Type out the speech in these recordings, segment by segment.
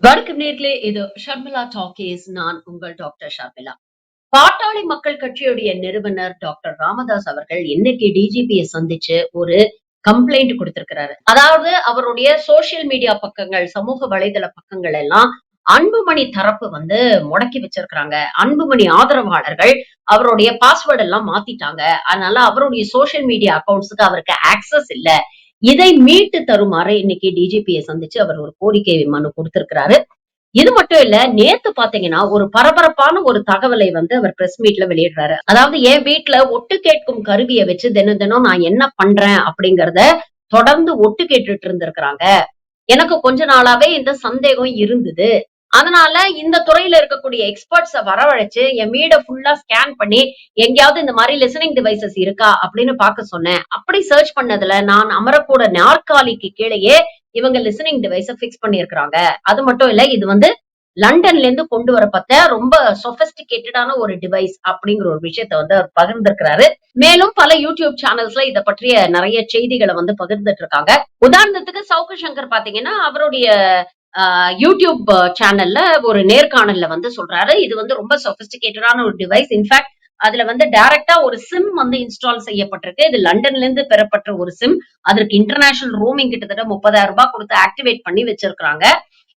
வணக்கம் நேர்களே இது ஷர்மிளா டாக்கேஸ். நான் உங்கள் டாக்டர் ஷர்மிளா. பாட்டாளி மக்கள் கட்சியுடைய நிறுவனர் டாக்டர் ராமதாஸ் அவர்கள் இன்னைக்கு டிஜிபியை சந்திச்சு ஒரு கம்ப்ளைண்ட் கொடுத்திருக்கிறாரு. அதாவது அவருடைய சோசியல் மீடியா பக்கங்கள் சமூக வலைதள பக்கங்கள் எல்லாம் அன்புமணி தரப்பு வந்து முடக்கி வச்சிருக்கிறாங்க. அன்புமணி ஆதரவாளர்கள் அவருடைய பாஸ்வேர்டு எல்லாம் மாத்திட்டாங்க. அதனால அவருடைய சோசியல் மீடியா அக்கௌண்ட்ஸுக்கு அவருக்கு ஆக்சஸ் இல்ல. இதை மீட்டு தருமாறு இன்னைக்கு டிஜிபியை சந்திச்சு அவர் ஒரு கோரிக்கை மனு கொடுத்திருக்கிறாரு. இது மட்டும் இல்ல நேத்து பாத்தீங்கன்னா ஒரு பரபரப்பான ஒரு தகவலை வந்து அவர் பிரஸ் மீட்ல வெளியிடுறாரு. அதாவது என் வீட்டுல ஒட்டு கேட்கும் கருவியை வச்சு தினம் தினம் நான் என்ன பண்றேன் அப்படிங்கறத தொடர்ந்து ஒட்டு கேட்டுட்டு இருந்திருக்கிறாங்க. எனக்கு கொஞ்ச நாளாவே இந்த சந்தேகம் இருந்தது. அதனால இந்த துறையில இருக்கக்கூடிய எக்ஸ்பர்ட்ஸ வரவழைச்சு என் வீட ஃபுல்லா ஸ்கேன் பண்ணி எங்கேயாவது இந்த மாதிரி லிசனிங் டிவைசஸ் இருக்கா அப்படின்னு பார்க்க சொன்னேன். அப்படி சர்ச் பண்ணதுல நான் அமரக்கூட நாற்காலிக்கு கீழேயே இவங்க லிசனிங் டிவைஸ பிக்ஸ் பண்ணியிருக்கிறாங்க. அது மட்டும் இல்ல இது வந்து லண்டன்ல இருந்து கொண்டு வரப்பட்ட ரொம்ப சொபிஸ்டிகேட்டடான ஒரு டிவைஸ் அப்படிங்கிற ஒரு விஷயத்த வந்து அவர் பகிர்ந்திருக்கிறாரு. மேலும் பல யூடியூப் சேனல்ஸ்ல இத பற்றிய நிறைய செய்திகளை வந்து பகிர்ந்துட்டு இருக்காங்க. உதாரணத்துக்கு சவுக்கு சங்கர் பாத்தீங்கன்னா அவருடைய யூடியூப் சேனல்ல ஒரு நேர்காணல்ல வந்து சொல்றாரு. இது வந்து ரொம்ப சொபிஸ்டிகேட்டடான ஒரு டிவைஸ் இன்ஃபேக்ட் அதுல வந்து டைரக்டா ஒரு சிம் வந்து இன்ஸ்டால் செய்யப்பட்டிருக்கு. இது லண்டன்ல இருந்து பெறப்பட்ட ஒரு சிம் அதற்கு இன்டர்நேஷனல் ரோமிங் கிட்டத்தட்ட முப்பதாயிரம் ரூபாய் கொடுத்து ஆக்டிவேட் பண்ணி வச்சிருக்காங்க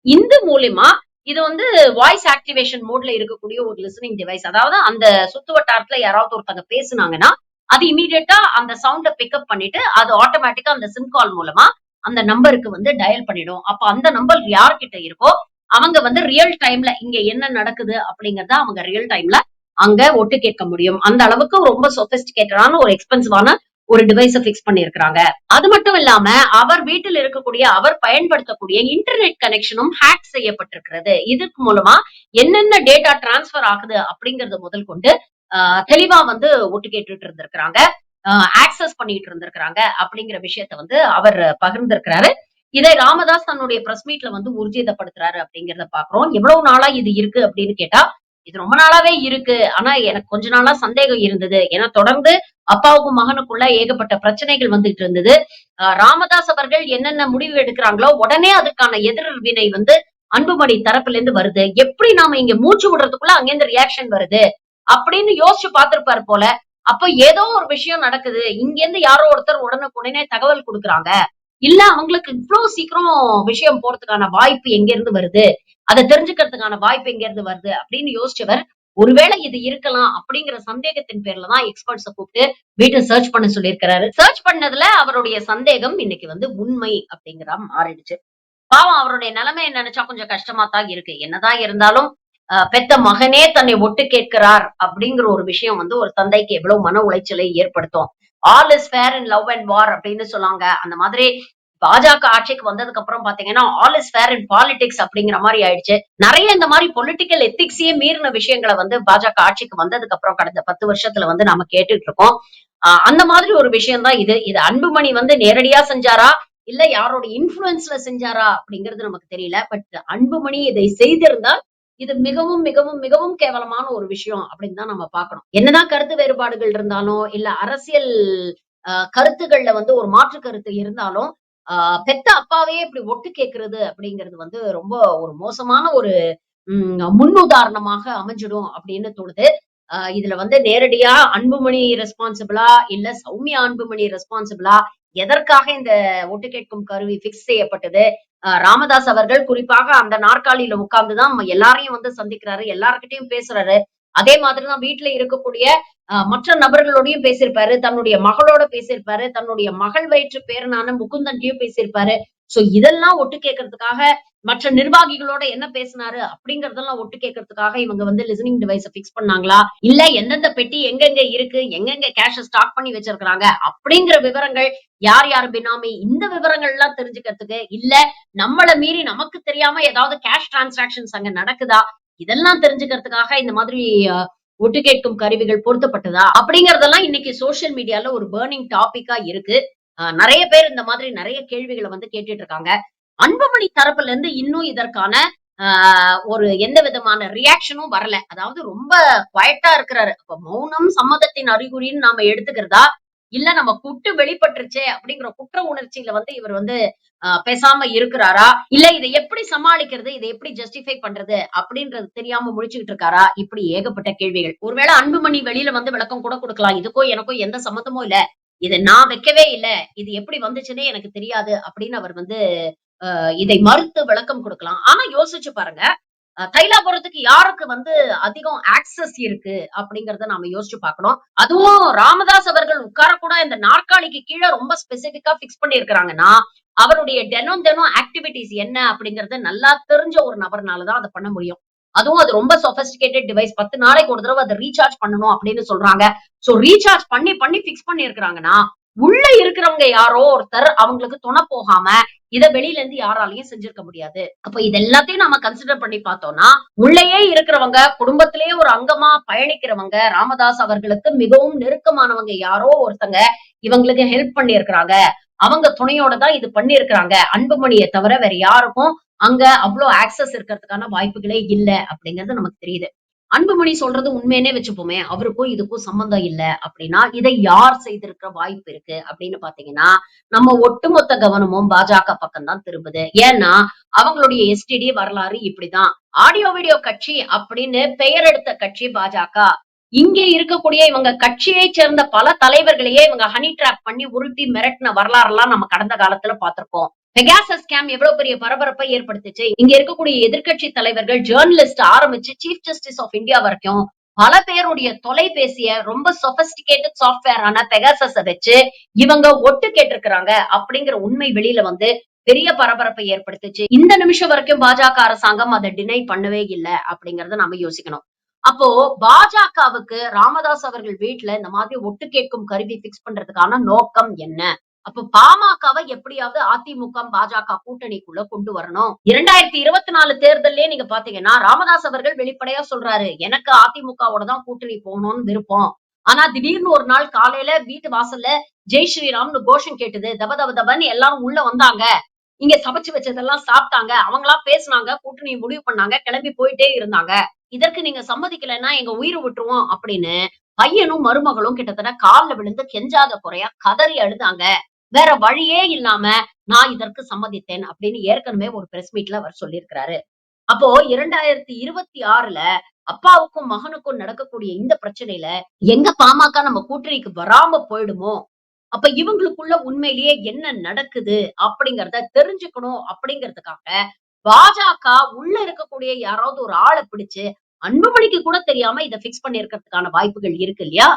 இந்த மூலியமா இது வந்து வாய்ஸ் ஆக்டிவேஷன் மோட்ல இருக்கக்கூடிய ஒரு லிசனிங் டிவைஸ் அதாவது அந்த சுத்து வட்டாரத்துல யாராவது ஒருத்தங்க பேசுனாங்கன்னா அது இமீடியட்டா அந்த சவுண்ட பிக்கப் பண்ணிட்டு அது ஆட்டோமேட்டிக்கா அந்த சிம் கால் மூலமா அந்த நம்பருக்கு வந்து டயல் பண்ணிடும். அப்ப அந்த நம்பர் யார்கிட்ட இருக்கோ அவங்க வந்து ரியல் டைம்ல இங்க என்ன நடக்குது அப்படிங்கறத அவங்க ரியல் டைம்ல அங்க ஒட்டு கேட்க முடியும். அந்த அளவுக்கு ரொம்ப சொபிஸ்டிகேட்டடான ஒரு எக்ஸ்பென்சிவான ஒரு டிவைஸ பிக்ஸ் பண்ணிருக்கிறாங்க. அது மட்டும் இல்லாம அவர் வீட்டில் இருக்கக்கூடிய அவர் பயன்படுத்தக்கூடிய இன்டர்நெட் கனெக்ஷனும் ஹேக் செய்யப்பட்டிருக்கிறது. இதுக்கு மூலமா என்னென்ன டேட்டா டிரான்ஸ்பர் ஆகுது அப்படிங்கறது முதல் கொண்டு ஆஹ் தெளிவா வந்து ஒட்டு கேட்டுட்டு இருந்திருக்கிறாங்க. ஆக்சஸ் பண்ணிட்டு இருந்திருக்கிறாங்க அப்படிங்கிற விஷயத்த வந்து அவர் பகிர்ந்திருக்கிறாரு. இதை ராமதாஸ் தன்னுடைய பிரஸ் மீட்ல வந்து ஊர்ஜிதப்படுத்துறாரு அப்படிங்கறத பாக்குறோம் எவ்வளவு நாளா இது இருக்கு அப்படின்னு கேட்டா இது ரொம்ப நாளாவே இருக்கு. ஆனா எனக்கு கொஞ்ச நாளா சந்தேகம் இருந்தது. ஏன்னா தொடர்ந்து அப்பாவுக்கும் மகனுக்குள்ள ஏகப்பட்ட பிரச்சனைகள் வந்துட்டு இருந்தது. ராமதாஸ் அவர்கள் என்னென்ன முடிவு எடுக்கிறாங்களோ உடனே அதுக்கான எதிர்வினை வந்து அன்புமணி தரப்புல இருந்து வருது. எப்படி நாம இங்க மூச்சு விடுறதுக்குள்ள அங்கிருந்து ரியாக்ஷன் வருது? அப்படின்னு யோசிச்சு பார்த்திருப்பாரு போல அப்ப ஏதோ ஒரு விஷயம் நடக்குது. இங்க இருந்து யாரோ ஒருத்தர் உடனுக்குடனே தகவல் கொடுக்குறாங்க. இல்ல அவங்களுக்கு இவ்வளவு சீக்கிரம் விஷயம் போறதுக்கான வாய்ப்பு எங்க இருந்து வருது? அதை தெரிஞ்சுக்கிறதுக்கான வாய்ப்பு எங்க இருந்து வருது? அப்படின்னு யோசிச்சவர் ஒருவேளை இது இருக்கலாம் அப்படிங்கிற சந்தேகத்தின் பேர்ல தான் எக்ஸ்பர்ட்ஸ கூப்பிட்டு வீட்டை சர்ச் பண்ண சொல்லியிருக்கிறாரு. சர்ச் பண்ணதுல அவருடைய சந்தேகம் இன்னைக்கு வந்து உண்மை அப்படிங்கிற மாறிடுச்சு. பாவம் அவருடைய நிலைமை நினைச்சா கொஞ்சம் கஷ்டமா தான் இருக்கு. என்னதான் இருந்தாலும் பெத்த மகனே தன்னை ஒட்டு கேட்கிறார் அப்படிங்கிற ஒரு விஷயம் வந்து ஒரு தந்தைக்கு எவ்வளவு மன உளைச்சலை ஏற்படுத்தும். All is fair in love and war அப்படின்னு சொல்லுவாங்க அந்த மாதிரி பாஜக ஆட்சிக்கு வந்ததுக்கு அப்புறம் பாத்தீங்கன்னா all is fair in politics அப்படிங்கிற மாதிரி ஆயிடுச்சு. நிறைய இந்த மாதிரி பொலிட்டிக்கல் எத்திக்ஸையே மீறின விஷயங்களை வந்து பாஜக ஆட்சிக்கு வந்ததுக்கு அப்புறம் கடந்த பத்து வருஷத்துல வந்து நாம கேட்டுட்டு இருக்கோம். அந்த மாதிரி ஒரு விஷயம் தான் இது. இது அன்புமணி வந்து நேரடியா செஞ்சாரா? இல்ல யாரோட இன்ஃபுளுன்ஸ்ல செஞ்சாரா அப்படிங்கிறது நமக்கு தெரியல. பட் அன்புமணி இதை செய்திருந்தால் இது மிகவும் மிகவும் மிகவும் கேவலமான ஒரு விஷயம் அப்படின்னு தான் நம்ம பார்க்கணும். என்னதான் கருத்து வேறுபாடுகள் இருந்தாலும் இல்ல அரசியல் கருத்துகள்ல வந்து ஒரு மாற்று கருத்து இருந்தாலும் ஆஹ் பெத்த அப்பாவே இப்படி ஒட்டு கேட்கறது அப்படிங்கிறது வந்து ரொம்ப ஒரு மோசமான ஒரு உம் முன்னுதாரணமாக அமைஞ்சிடும் அப்படின்னு தோணுது. ஆஹ் இதுல வந்து நேரடியா அன்புமணி ரெஸ்பான்சிபிளா இல்ல சௌமியா அன்புமணி ரெஸ்பான்சிபிளா எதற்காக இந்த ஒட்டு கேட்கும் கருவி பிக்ஸ் செய்யப்பட்டது? ராமதாஸ் அவர்கள் குறிப்பாக அந்த நாற்காலியில உட்கார்ந்துதான் எல்லாரையும் வந்து சந்திக்கிறாரு எல்லார்கிட்டையும் பேசுறாரு. அதே மாதிரிதான் வீட்டுல இருக்கக்கூடிய மற்ற நபர்களோடையும் பேசியிருப்பாரு தன்னுடைய மகளோட பேசியிருப்பாரு தன்னுடைய மகள் வயிற்று பேரனான முகுந்தன்டையும் பேசியிருப்பாரு. சோ இதெல்லாம் ஒட்டு கேட்கறதுக்காக மற்ற நிர்வாகிகளோட என்ன பேசினாரு அப்படிங்கறதெல்லாம் ஒட்டு கேட்கறதுக்காக இவங்க வந்து லிசனிங் டிவைஸ பிக்ஸ் பண்ணாங்களா? இல்ல எந்தெந்த பெட்டி எங்கெங்க இருக்கு? எங்கெங்க கேஷ ஸ்டாக் பண்ணி வச்சிருக்கிறாங்க? அப்படிங்கிற விவரங்கள் யார் யார் பினாமி? இந்த விவரங்கள் எல்லாம் தெரிஞ்சுக்கிறதுக்கு இல்ல நம்மளை மீறி நமக்கு தெரியாம ஏதாவது கேஷ் டிரான்சாக்சன்ஸ் அங்க நடக்குதா? இதெல்லாம் தெரிஞ்சுக்கிறதுக்காக இந்த மாதிரி ஒட்டு கேட்கும் கருவிகள் பொருத்தப்பட்டதா? அப்படிங்கறதெல்லாம் இன்னைக்கு சோசியல் மீடியால ஒரு பேர்னிங் டாபிக்கா இருக்கு. நிறைய பேர் இந்த மாதிரி நிறைய கேள்விகளை வந்து கேட்டுட்டு இருக்காங்க அன்புமணி தரப்புல இருந்து இன்னும் இதற்கான ஒரு எந்த விதமான ரியாக்ஷனும் வரல. அதாவது ரொம்ப குவயட்டா இருக்கிறாரு. அப்ப மௌனம் சம்மதத்தின் அறிகுறின்னு நாம எடுத்துக்கிறதா? இல்ல நம்ம குட்டு வெளிப்பட்டுருச்சே அப்படிங்கிற குற்ற உணர்ச்சியில வந்து இவர் வந்து ஆஹ், பேசாம இருக்கிறாரா? இல்ல இதை எப்படி சமாளிக்கிறது? இதை எப்படி ஜஸ்டிஃபை பண்றது? அப்படின்றது தெரியாம முடிச்சுக்கிட்டு இருக்காரா இப்படி ஏகப்பட்ட கேள்விகள். ஒருவேளை அன்புமணி வெளியில வந்து விளக்கம் கூட கொடுக்கலாம். இதுக்கும் எனக்கும் எந்த சம்மந்தமும் இல்ல. இதை நான் வைக்கவே இல்லை இது எப்படி வந்துச்சுன்னே எனக்கு தெரியாது அப்படின்னு அவர் வந்து ஆஹ், இதை மறுத்து விளக்கம் கொடுக்கலாம். ஆனா யோசிச்சு பாருங்க தைலாபுரத்துக்கு யாருக்கு வந்து அதிகம் ஆக்சஸ் இருக்கு அப்படிங்கறத நாம யோசிச்சு பார்க்கணும். அதுவும் ராமதாஸ் அவர்கள் உட்காரக்கூட இந்த நாற்காலிக்கு கீழே ரொம்ப ஸ்பெசிபிக்கா பிக்ஸ் பண்ணிருக்கிறாங்கன்னா அவருடைய தினம் தினம் ஆக்டிவிட்டிஸ் என்ன அப்படிங்கறது நல்லா தெரிஞ்ச ஒரு நபர்னாலதான் அதை பண்ண முடியும். அதுவும் அது ரொம்ப சொபஸ்டிகேட்டட் டிவைஸ் பத்து நாளைக்கு ஒரு தடவை அதை ரீசார்ஜ் பண்ணணும் அப்படின்னு சொல்றாங்க. சோ ரீசார்ஜ் பண்ணி பண்ணி பிக்ஸ் பண்ணி இருக்கிறாங்கன்னா உள்ள இருக்கிறவங்க யாரோ ஒருத்தர் அவங்களுக்கு துணை போகாம இத வெளியில இருந்து யாராலையும் செஞ்சிருக்க முடியாது. அப்ப இது எல்லாத்தையும் நாம கன்சிடர் பண்ணி பார்த்தோம்னா உள்ளேயே இருக்கிறவங்க குடும்பத்திலேயே ஒரு அங்கமா பயணிக்கிறவங்க ராமதாஸ் அவர்களுக்கு மிகவும் நெருக்கமானவங்க யாரோ ஒருத்தங்க இவங்களுக்கு ஹெல்ப் பண்ணி இருக்கிறாங்க அவங்க துணையோட தான் இது பண்ணி இருக்கிறாங்க அன்புமணியை தவிர வேற யாருக்கும் அங்க அவ்வளவு ஆக்சஸ் இருக்கிறதுக்கான வாய்ப்புகளே இல்ல அப்படிங்கிறது நமக்கு தெரியுது. அன்புமணி சொல்றது உண்மையினே வச்சுப்போமே அவருக்கும் இதுக்கும் சம்பந்தம் இல்ல அப்படின்னா இதை யார் செய்திருக்கிற வாய்ப்பு இருக்கு அப்படின்னு பாத்தீங்கன்னா நம்ம ஒட்டுமொத்த கவனமும் பாஜக பக்கம் தான் திரும்புது. ஏன்னா அவங்களுடைய எஸ்டிடி வரலாறு இப்படிதான். ஆடியோ வீடியோ கட்சி அப்படின்னு பெயர் எடுத்த கட்சி பாஜக. இங்கே இருக்கக்கூடிய இவங்க கட்சியை சேர்ந்த பல தலைவர்களையே இவங்க ஹனி ட்ராப் பண்ணி உருட்டி மிரட்டின வரலாறு எல்லாம் நம்ம கடந்த காலத்துல பாத்திருக்கோம் பெகாசஸ் ஸ்கேம் எவ்வளவு பெரிய பரபரப்பை ஏற்படுத்துச்சு? இங்க இருக்கக்கூடிய எதிர்கட்சி தலைவர்கள் ஜேர்னலிஸ்ட் ஆரம்பிச்சு சீஃப் ஜஸ்டிஸ் ஆஃப் இந்தியா வரைக்கும் பல பேருடைய தொலைபேசிய ரொம்ப சொபஸ்டிகேட்டட் சாஃப்ட்வேரான பெகாசஸ வச்சு இவங்க ஒட்டு கேட்டிருக்கிறாங்க அப்படிங்கிற உண்மை வெளியில வந்து பெரிய பரபரப்பை ஏற்படுத்துச்சு. இந்த நிமிஷம் வரைக்கும் பாஜக அரசாங்கம் அதை டினை பண்ணவே இல்லை அப்படிங்கறத நாம யோசிக்கணும். அப்போ பாஜகவுக்கு ராமதாஸ் அவர்கள் வீட்டுல இந்த மாதிரி ஒட்டு கேட்கும் கருவி பிக்ஸ் பண்றதுக்கான நோக்கம் என்ன? அப்ப பாமகவை எப்படியாவது அதிமுக பாஜக கூட்டணிக்குள்ள கொண்டு வரணும். இரண்டாயிரத்தி இருபத்தி நாலு தேர்தலே நீங்க பாத்தீங்கன்னா ராமதாஸ் அவர்கள் வெளிப்படையா சொல்றாரு எனக்கு அதிமுகவோட தான் கூட்டணி போகணும்னு விருப்பம். ஆனா திடீர்னு ஒரு நாள் காலையில வீட்டு வாசல்ல ஜெய் ஸ்ரீராம்னு கோஷம் கேட்டது தப தப தபன்னு எல்லாரும் உள்ள வந்தாங்க. இங்க சமைச்சு வச்சதெல்லாம் சாப்பிட்டாங்க. அவங்களா பேசுனாங்க கூட்டணி முடிவு பண்ணாங்க கிளம்பி போயிட்டே இருந்தாங்க. இதற்கு நீங்க சம்மதிக்கலைன்னா எங்க உயிரை விட்டுருவோம் அப்படின்னு பையனும் மருமகளும் கிட்டத்தட்ட கால்ல விழுந்து கெஞ்சாத குறையா கதறி அழுதாங்க. வேற வழியே இல்லாம நான் இதற்கு சம்மதித்தேன் அப்படின்னு ஏற்கனவே ஒரு பிரஸ் மீட்ல அவர் சொல்லியிருக்கிறாரு. அப்போ இரண்டாயிரத்தி இருபத்தி ஆறுல அப்பாவுக்கும் மகனுக்கும் நடக்கக்கூடிய இந்த பிரச்சனையில எங்க பாமக நம்ம கூட்டணிக்கு வராம போயிடுமோ? அப்ப இவங்களுக்குள்ள உண்மையிலேயே என்ன நடக்குது அப்படிங்கறத தெரிஞ்சுக்கணும் அப்படிங்கறதுக்காக பாஜக உள்ள இருக்கக்கூடிய யாராவது ஒரு ஆளை பிடிச்சு அன்புமணிக்கு கூட தெரியாம இதை பிக்ஸ் பண்ணி இருக்கிறதுக்கான வாய்ப்புகள் இருக்கு இல்லையா?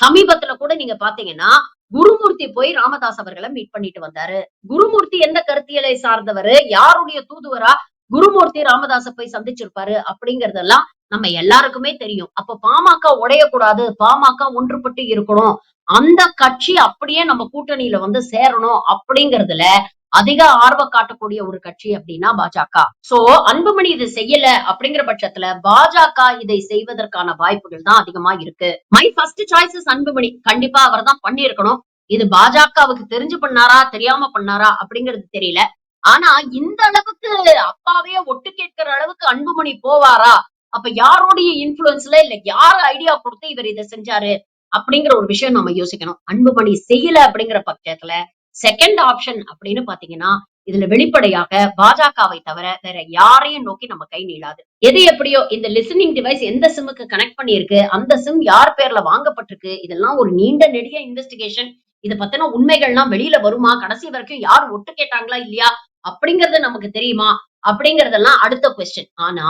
சமீபத்துல கூட நீங்க பாத்தீங்கன்னா குருமூர்த்தி போய் ராமதாஸ் அவர்களை மீட் பண்ணிட்டு வந்தாரு. குருமூர்த்தி எந்த கருத்தியலை சார்ந்தவர்? யாருடைய தூதுவரா? குருமூர்த்தி ராமதாச போய் சந்திச்சிருப்பாரு அப்படிங்கறதெல்லாம் நம்ம எல்லாருக்குமே தெரியும். அப்ப பாமக உடையக்கூடாது. பாமக ஒன்றுபட்டு இருக்கணும். அந்த கட்சி அப்படியே நம்ம கூட்டணியில வந்து சேரணும் அப்படிங்கறதுல அதிக ஆர்வம் காட்டக்கூடிய ஒரு கட்சி அப்படின்னா பாஜக. சோ அன்புமணி இது செய்யல அப்படிங்கிற பட்சத்துல பாஜக இதை செய்வதற்கான வாய்ப்புகள் தான் அதிகமா இருக்கு. My first choices Anbumani. கண்டிப்பா அவர் தான் பண்ணிருக்கணும் இது பாஜகவுக்கு தெரிஞ்சு பண்ணாரா தெரியாம பண்ணாரா அப்படிங்கிறது தெரியல. ஆனா இந்த அளவுக்கு அப்பாவே ஒட்டு கேட்கிற அளவுக்கு அன்புமணி போவாரா? அப்ப யாருடைய இன்ஃபுளுன்ஸ்ல இல்ல யார் ஐடியா கொடுத்து இவர் இதை செஞ்சாரு? அப்படிங்கிற ஒரு விஷயம் நம்ம யோசிக்கணும். அன்புமணி செய்யல அப்படிங்கிற பட்சத்துல செகண்ட் ஆப்ஷன் அப்படின்னு பாத்தீங்கன்னா இதுல வெளிப்படையாக பாஜகவை தவிர வேற யாரையும் நோக்கி நம்ம கை நீளாது. எது எப்படியோ இந்த லிசனிங் டிவைஸ் எந்த சிம்முக்கு கனெக்ட் பண்ணிருக்கு அந்த சிம் யார் பேர்ல வாங்கப்பட்டிருக்கு இதெல்லாம் ஒரு நீண்ட நெடிய இன்வெஸ்டிகேஷன் இத பத்தின உண்மைகள்லாம் வெளியில வருமா? கடைசி வரைக்கும் யார் ஒட்டு கேட்டாங்களா இல்லையா? அப்படிங்கறது நமக்கு தெரியுமா? அப்படிங்கறதெல்லாம் அடுத்த கொஸ்டின் ஆனா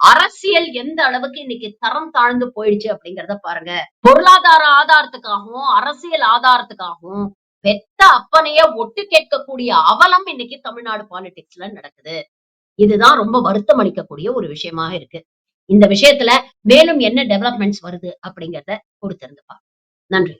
அரசியல் எந்த அளவுக்கு இன்னைக்கு தரம் தாழ்ந்து போயிடுச்சு அப்படிங்கறத பாருங்க. பொருளாதார ஆதாரத்துக்காகவும் அரசியல் ஆதாரத்துக்காகவும் பெத்த அப்பனைய ஒட்டு கேட்கக்கூடிய அவலம் இன்னைக்கு தமிழ்நாடு பாலிடிக்ஸ்ல நடக்குது. இதுதான் ரொம்ப வருத்தம் அளிக்கக்கூடிய ஒரு விஷயமாக இருக்கு. இந்த விஷயத்துல மேலும் என்ன டெவலப்மெண்ட்ஸ் வருது அப்படிங்கறத பொறுத்திருந்துப்பா நன்றி.